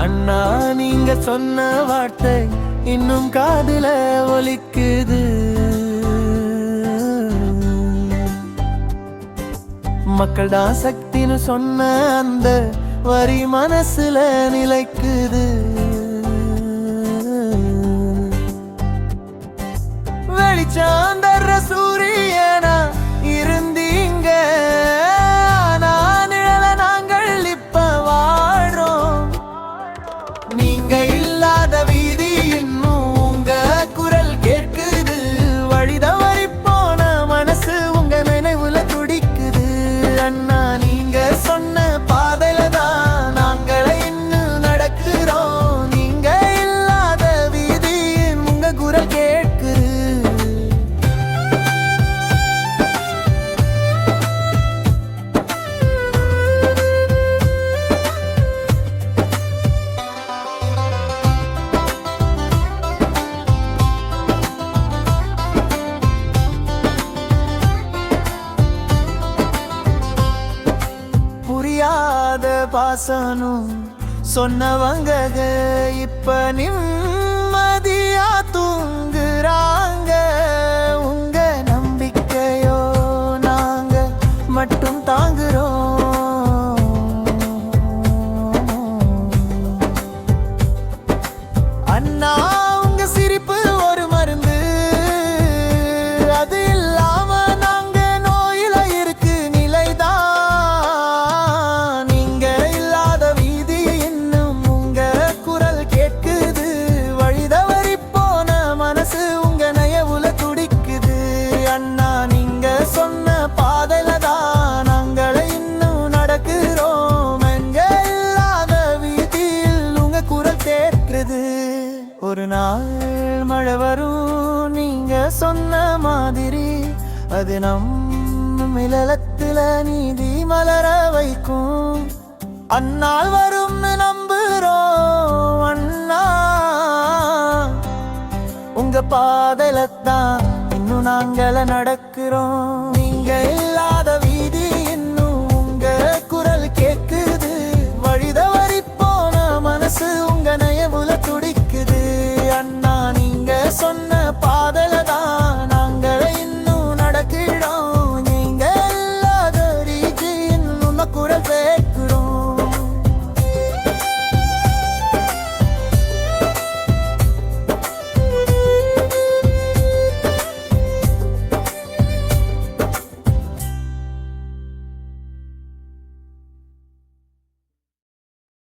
அண்ணா நீங்க சொன்ன வார்த்தை இன்னும் காதுல ஒலிக்குது. மக்கள் தான் சக்தின்னு சொன்ன அந்த வரி மனசுல நிலைக்குது. பாசனும் சொன்னவங்க இப்ப நிம்மதியா தூங்குறாங்க. உங்க நம்பிக்கையோ நாங்க மட்டும் தாங்குறோம். அண்ணா நாள் மழை வரும் நீங்க சொன்ன மாதிரி அது நம் மிளலத்துல நீதி மலர வைக்கும். அந்நாள் வரும்னு நம்புறோம் அண்ணா. உங்க பாதையில தான் இன்னும் நாங்கள நடக்கிறோம். நீங்கள் இல்லாத வீதி